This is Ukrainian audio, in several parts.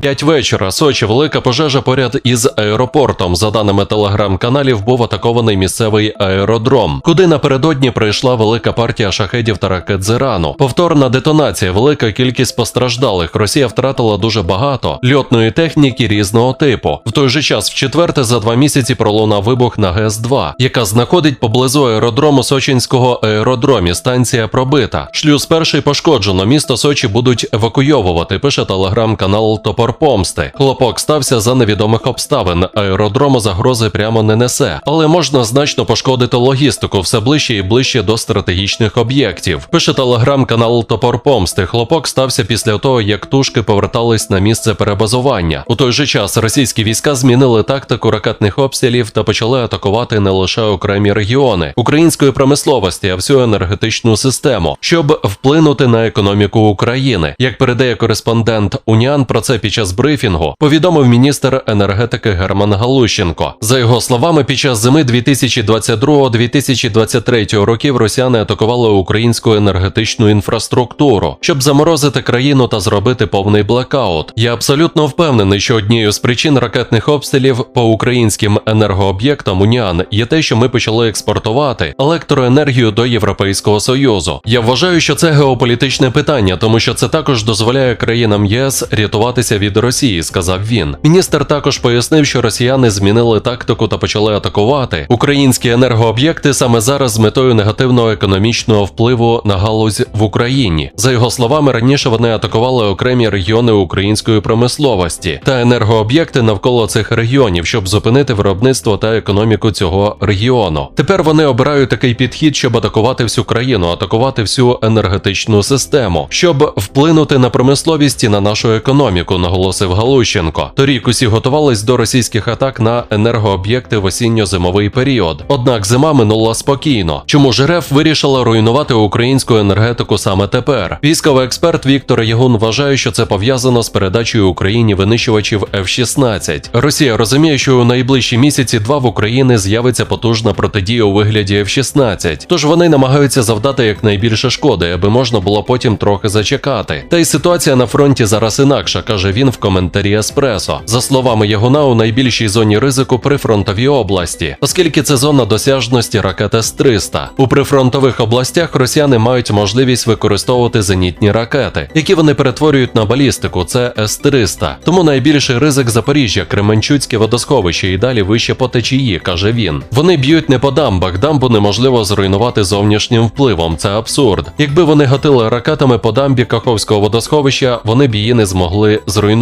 П'ять вечора. Сочі велика пожежа поряд із аеропортом. За даними телеграм-каналів, був атакований місцевий аеродром, куди напередодні прийшла велика партія шахедів та ракет з Ірану. Повторна детонація, велика кількість постраждалих. Росія втратила дуже багато льотної техніки різного типу. В той же час, в четверте, за два місяці пролунав вибух на ГЕС 2 яка знаходить поблизу аеродрому Сочинського аеродромі. Станція пробита. Шлюз перший пошкоджено. Місто Сочі будуть евакуйовувати. Пише телеграм-канал Топор Помсти. Хлопок стався за невідомих обставин. Аеродрому загрози прямо не несе, але можна значно пошкодити логістику все ближче і ближче до стратегічних об'єктів. Пише телеграм-канал Топор Помсти. Хлопок стався після того, як тушки повертались на місце перебазування. У той же час російські війська змінили тактику ракетних обстрілів та почали атакувати не лише окремі регіони української промисловості, а всю енергетичну систему, щоб вплинути на економіку України. Як передає кореспондент Уніан, про це під час брифінгу повідомив міністр енергетики Герман Галущенко. За його словами, під час зими 2022-2023 років росіяни атакували українську енергетичну інфраструктуру, щоб заморозити країну та зробити повний блекаут. Я абсолютно впевнений, що однією з причин ракетних обстрілів по українським енергооб'єктам Уніан є те, що ми почали експортувати електроенергію до Європейського союзу. Я вважаю, що це геополітичне питання, тому що це також дозволяє країнам єС рятуватися від Росії, сказав він. Міністр також пояснив, що росіяни змінили тактику та почали атакувати українські енергооб'єкти саме зараз з метою негативного економічного впливу на галузь в Україні. За його словами, раніше вони атакували окремі регіони української промисловості та енергооб'єкти навколо цих регіонів, щоб зупинити виробництво та економіку цього регіону. Тепер вони обирають такий підхід, щоб атакувати всю країну, атакувати всю енергетичну систему, щоб вплинути на промисловість і на нашу економіку, наголосив Галущенко. Торік усі готувались до російських атак на енергооб'єкти в осінньо-зимовий період. Однак зима минула спокійно. Чому ж РФ вирішила руйнувати українську енергетику саме тепер? Військовий експерт Віктор Ягун вважає, що це пов'язано з передачею Україні винищувачів F-16. Росія розуміє, що у найближчі місяці два в Україні з'явиться потужна протидія у вигляді F-16. Тож вони намагаються завдати якнайбільше шкоди, аби можна було потім трохи зачекати. Та й ситуація на фронті зараз інакша, каже він в коментарі Еспресо. За словами Ягуна, у найбільшій зоні ризику прифронтові області, оскільки це зона досяжності ракет С-300. У прифронтових областях росіяни мають можливість використовувати зенітні ракети, які вони перетворюють на балістику. Це С-300. Тому найбільший ризик Запоріжжя, Кременчуцьке водосховище і далі вище по течії, каже він. Вони б'ють не по дамбах, дамбу неможливо зруйнувати зовнішнім впливом. Це абсурд. Якби вони гатили ракетами по дамбі Каховського водосховища, вони б її не змогли зруйнувати.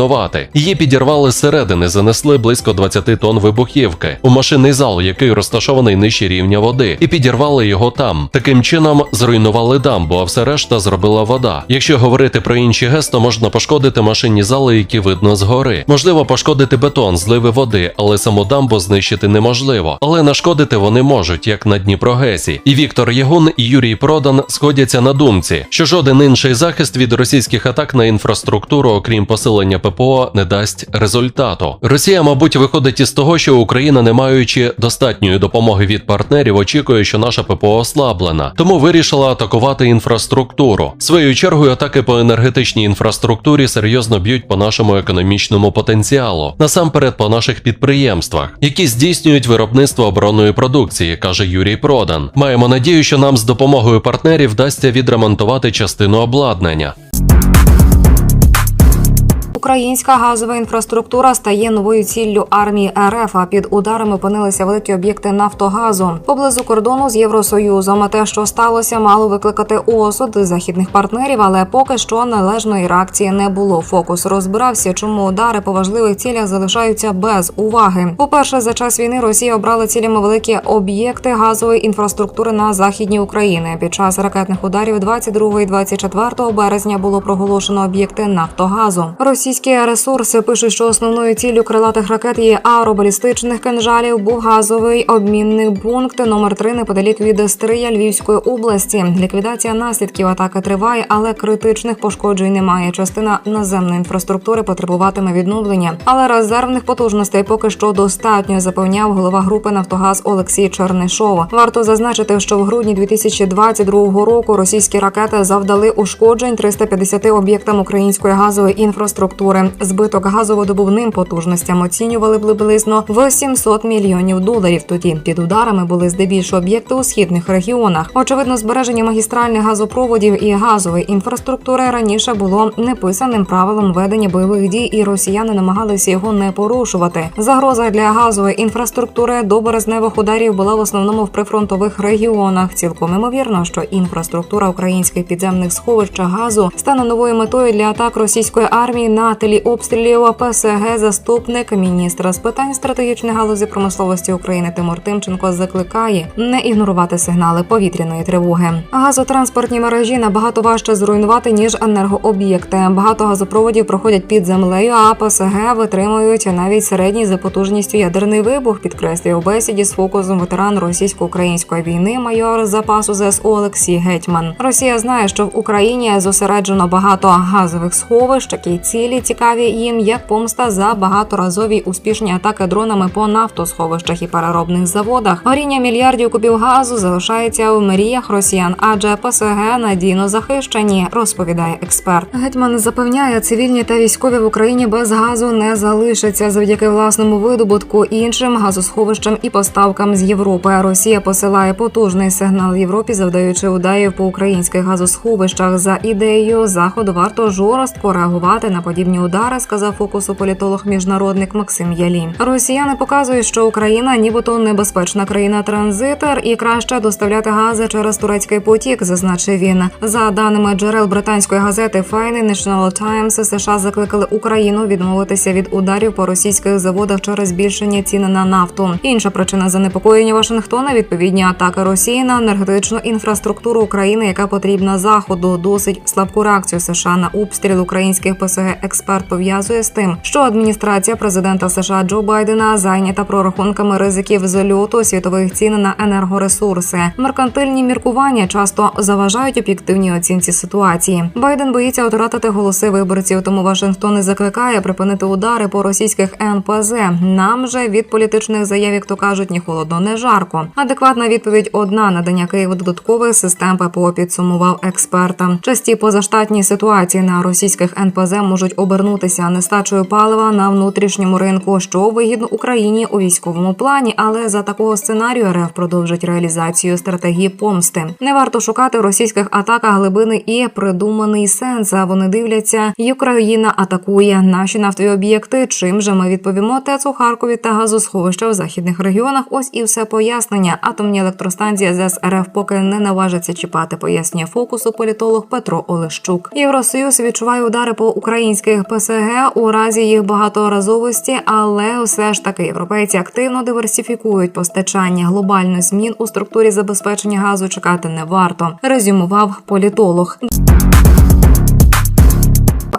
Її підірвали зсередини, занесли близько 20 тонн вибухівки у машинний зал, який розташований нижче рівня води, і підірвали його там. Таким чином зруйнували дамбу, а все решта зробила вода. Якщо говорити про інші ГЕС, то можна пошкодити машинні зали, які видно згори. Можливо, пошкодити бетон, зливи води, але саму дамбу знищити неможливо. Але нашкодити вони можуть, як на Дніпрогесі. І Віктор Ягун і Юрій Продан сходяться на думці, що жоден інший захист від російських атак на інфраструктуру, окрім посилення ППО, не дасть результату. Росія, мабуть, виходить із того, що Україна, не маючи достатньої допомоги від партнерів, очікує, що наша ППО ослаблена, тому вирішила атакувати інфраструктуру. Своєю чергою атаки по енергетичній інфраструктурі серйозно б'ють по нашому економічному потенціалу, насамперед по наших підприємствах, які здійснюють виробництво оборонної продукції, каже Юрій Продан. Маємо надію, що нам з допомогою партнерів вдасться відремонтувати частину обладнання. Українська газова інфраструктура стає новою ціллю армії РФ. А під ударами опинилися великі об'єкти Нафтогазу поблизу кордону з Євросоюзом. А те, що сталося, мало викликати осуд західних партнерів, але поки що належної реакції не було. Фокус розбирався, чому удари по важливих цілях залишаються без уваги. По перше, за час війни Росія обрала цілями великі об'єкти газової інфраструктури на західній Україні. Під час ракетних ударів 22 і 24 березня було проголошено об'єкти Нафтогазу. Російські ресурси пишуть, що основною ціллю крилатих ракет є аеробалістичних кинжалів був газовий обмінний пункт номер 3 неподалік від Стрия Львівської області. Ліквідація наслідків атаки триває, але критичних пошкоджень немає. Частина наземної інфраструктури потребуватиме відновлення, але резервних потужностей поки що достатньо, запевняв голова групи Нафтогаз Олексій Чернишов. Варто зазначити, що в грудні 2022 року російські ракети завдали ушкоджень 350 об'єктам української газової інфраструктури інфраструктури. Збиток газоводобувним потужностям оцінювали приблизно в 700 мільйонів доларів. Тоді під ударами були здебільшого об'єкти у східних регіонах. Очевидно, збереження магістральних газопроводів і газової інфраструктури раніше було неписаним правилом ведення бойових дій, і росіяни намагалися його не порушувати. Загроза для газової інфраструктури до березневих ударів була в основному в прифронтових регіонах. Цілком імовірно, що інфраструктура українських підземних сховищ газу стане новою метою для атак російської армії на тлі обстрілів ПСГ. Заступник міністра з питань стратегічної галузі промисловості України Тимур Тимченко закликає не ігнорувати сигнали повітряної тривоги. Газотранспортні мережі набагато важче зруйнувати ніж енергооб'єкти. Багато газопроводів проходять під землею, а ПСГ витримують навіть середній за потужністю ядерний вибух. Підкреслює у бесіді з фокусом ветеран російсько-української війни майор запасу ЗСУ Олексій Гетьман. Росія знає, що в Україні зосереджено багато газових сховищ, які цілі цікаві їм як помста за багаторазові успішні атаки дронами по нафтосховищах і переробних заводах. Горіння мільярдів кубів газу залишається у мріях росіян, адже ПСГ надійно захищені, розповідає експерт. Гетьман запевняє, цивільні та військові в Україні без газу не залишаться завдяки власному видобутку іншим газосховищам і поставкам з Європи. Росія посилає потужний сигнал Європі, завдаючи ударів по українських газосховищах. За ідеєю заходу варто жорстко реагувати на подібні удари, сказав фокусу політолог міжнародник Максим Ялі. Росіяни показують, що Україна, нібито небезпечна країна-транзитер, і краще доставляти гази через турецький потік, зазначив він. За даними джерел британської газети Financial Times, США закликали Україну відмовитися від ударів по російських заводах через збільшення цін на нафту. Інша причина занепокоєння Вашингтона відповідні атаки Росії на енергетичну інфраструктуру України, яка потрібна заходу. Досить слабку реакцію США на обстріл українських ПСГ. Експерт пов'язує з тим, що адміністрація президента США Джо Байдена зайнята прорахунками ризиків зальоту світових цін на енергоресурси. Меркантильні міркування часто заважають об'єктивній оцінці ситуації. Байден боїться втратити голоси виборців, тому Вашингтон і закликає припинити удари по російських НПЗ. Нам же від політичних заяв, як то кажуть, ні холодно, не жарко. Адекватна відповідь одна надання Києву додаткових систем ППО підсумував експерта. Часті позаштатні ситуації на російських НПЗ можуть обернутися нестачею палива на внутрішньому ринку, що вигідно Україні у військовому плані, але за такого сценарію РФ продовжить реалізацію стратегії помсти. Не варто шукати в російських атаках глибини і придуманий сенс. А вони дивляться, і Україна атакує наші нафтові об'єкти. Чим же ми відповімо ТЕЦ у Харкові та газосховища в західних регіонах? Ось і все пояснення. Атомні електростанції ЗС РФ поки не наважиться чіпати. Пояснює фокусу політолог Петро Олещук. Євросоюз відчуває удари по українських ПСГ у разі їх багаторазовості, але все ж таки європейці активно диверсифікують постачання глобально змін у структурі забезпечення газу чекати не варто. Резюмував політолог.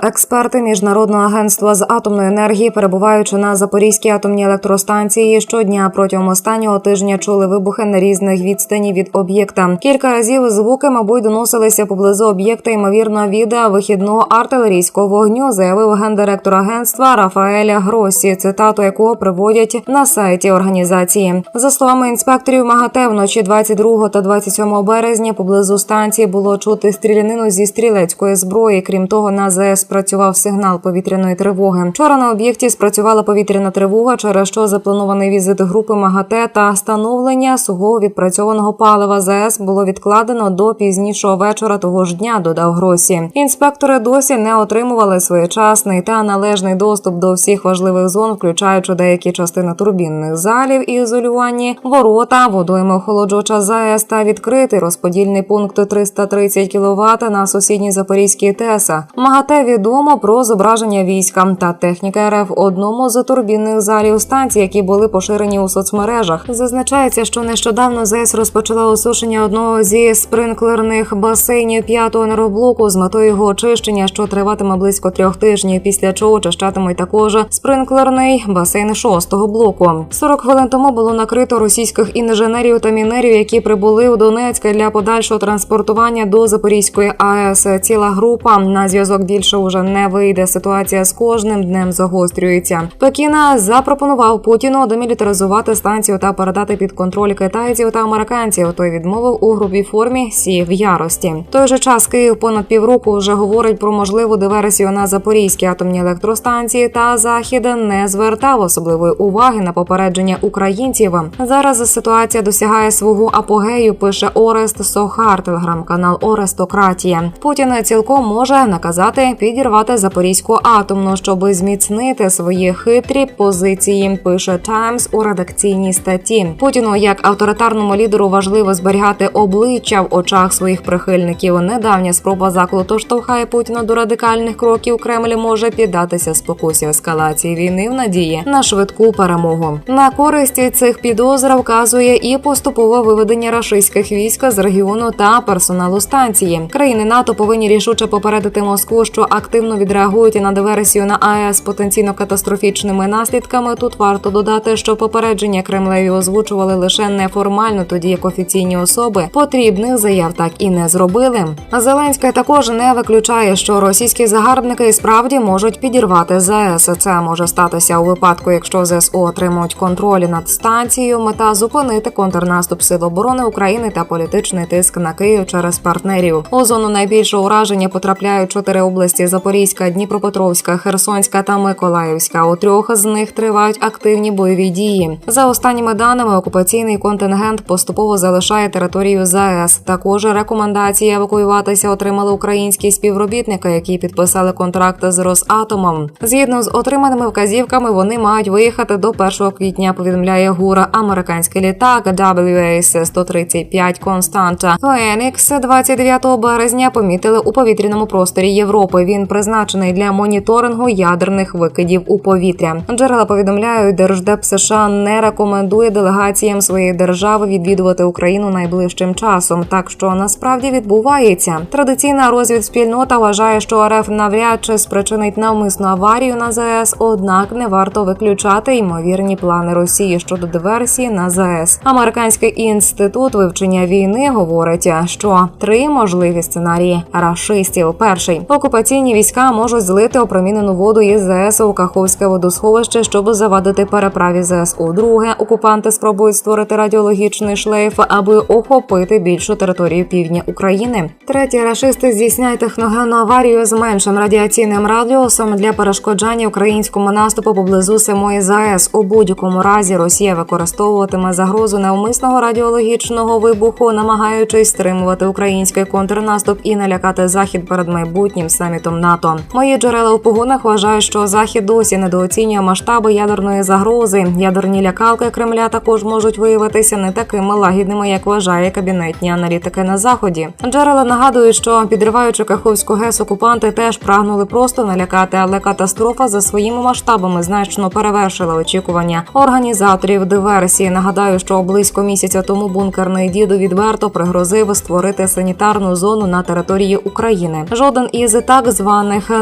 Експерти міжнародного агентства з атомної енергії, перебуваючи на Запорізькій атомній електростанції, щодня протягом останнього тижня чули вибухи на різних відстані від об'єкта. Кілька разів звуки, мабуть, доносилися поблизу об'єкта, ймовірно, від вихідного артилерійського вогню, заявив гендиректор агентства Рафаеля Гросі, цитату якого приводять на сайті організації. За словами інспекторів МАГАТЕ, вночі 22 та 27 березня поблизу станції було чути стрілянину зі стрілецької зброї. Крім того, на ЗС спрацював сигнал повітряної тривоги. Вчора на об'єкті спрацювала повітряна тривога, через що запланований візит групи МАГАТЕ та встановлення сухого відпрацьованого палива ЗС було відкладено до пізнішого вечора того ж дня. Додав Гросі. Інспектори досі не отримували своєчасний та належний доступ до всіх важливих зон, включаючи деякі частини турбінних залів і ізолювані ворота, водойми охолоджувача ЗАЕС та відкритий розподільний пункт 330 кВт на сусідній Запорізькій ТЕСа. МАГАТЕ відомо про зображення війська та техніки РФ в одному з турбінних залів станцій, які були поширені у соцмережах. Зазначається, що нещодавно ЗС розпочала осушення одного зі спринклерних басейнів п'ятого енергоблоку з метою його очищення, що триватиме близько трьох тижнів. Після чого очищатимуть також спринклерний басейн шостого блоку. 40 хвилин тому було накрито російських інженерів та мінерів, які прибули у Донецьк для подальшого транспортування до Запорізької АЕС. Ціла група на зв'язок більше вже не вийде. Ситуація з кожним днем загострюється. Пекіна запропонував Путіну демілітаризувати станцію та передати під контроль китайців та американців. Той відмовив у грубій формі сів ярості. Той же час Київ понад півроку вже говорить про можливу диверсію на Запорізькій атомній електростанції. Та захід не звертав особливої уваги на попередження українців. Зараз ситуація досягає свого апогею. Пише Орест Сохар, телеграм-канал Орестократія. Путін цілком може наказати підірвати Запорізьку атомну, щоби зміцнити свої хитрі позиції. Пише Таймс у редакційній статті. Путіну як авторитарному лідеру важливо зберігати обличчя в очах своїх прихильників. Недавня спроба заколоту штовхає Путіна до радикальних кроків. Кремль може піддатися спокусі ескалації війни в надії на швидку перемогу. На користь цих підозр вказує і поступове виведення рашистських військ з регіону та персоналу станції. Країни НАТО повинні рішуче попередити Москву, що активно відреагують і на диверсію на АЕС потенційно катастрофічними наслідками. Тут варто додати, що попередження Кремлеві озвучували лише неформально, тоді як офіційні особи потрібних заяв так і не зробили. Зеленська також не виключає, що російські загарбники справді можуть підірвати ЗАЕС. Це може статися у випадку, якщо ЗСУ отримують контроль над станцією. Мета зупинити контрнаступ Сил оборони України та політичний тиск на Київ через партнерів. У зону найбільшого ураження потрапляють чотири області: Запорізька, Дніпропетровська, Херсонська та Миколаївська. У трьох з них тривають активні бойові дії. За останніми даними, окупаційний контингент поступово залишає територію ЗАЕС. Також рекомендації евакуюватися отримали українські співробітники, які підписали контракт з Росатомом. Згідно з отриманими вказівками, вони мають виїхати до 1 квітня. Повідомляє ГУР американський літак WAC-135 Константа Фенікс 29 березня помітили у повітряному просторі Європи. Він призначений для моніторингу ядерних викидів у повітря. Джерела повідомляють, держдеп США не рекомендує делегаціям своєї держави відвідувати Україну найближчим часом. Так що насправді відбувається. Традиційна розвідспільнота вважає, що РФ навряд чи спричинить навмисну аварію на ЗАЕС, однак не варто виключати ймовірні плани Росії щодо диверсії на ЗАЕС. Американський інститут вивчення війни говорить, що три можливі сценарії рашистів. Перший окупаційні війська можуть злити опромінену воду із ЗАЕС у Каховське водосховище, щоб завадити переправі ЗСУ. Друге, окупанти спробують створити радіологічний шлейф, аби охопити більшу територію півдня України. Третє, рашисти здійсняють техногенну аварію з меншим радіаційним радіусом для перешкоджання українському наступу поблизу самої ЗАЕС. У будь-якому разі Росія використовуватиме загрозу навмисного радіологічного вибуху, намагаючись стримувати український контрнаступ і налякати захід перед майбутнім самітом НАТО. Мої джерела у погонах вважають, що захід досі недооцінює масштаби ядерної загрози. Ядерні лякалки Кремля також можуть виявитися не такими лагідними, як вважає кабінетні аналітики на заході. Джерела нагадують, що підриваючи Каховську ГЕС, окупанти теж прагнули просто налякати, але катастрофа за своїми масштабами значно перевершила очікування організаторів диверсії. Нагадаю, що близько місяця тому бункерний діду відверто пригрозив створити санітарну зону на території України. Жоден із так званих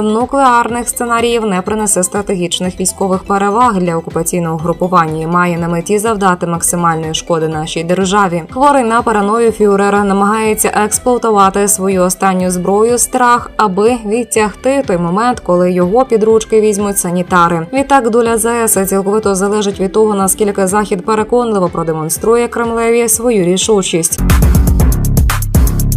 нуклеарних сценаріїв не принесе стратегічних військових переваг для окупаційного групування. і Має на меті завдати максимальної шкоди нашій державі. Хворий на параною фюрер намагається експлуатувати свою останню зброю страх, аби відтягти той момент, коли його під ручки візьмуть санітари. Відтак доля ЗС цілковито залежить від того, наскільки захід переконливо продемонструє Кремлеві свою рішучість.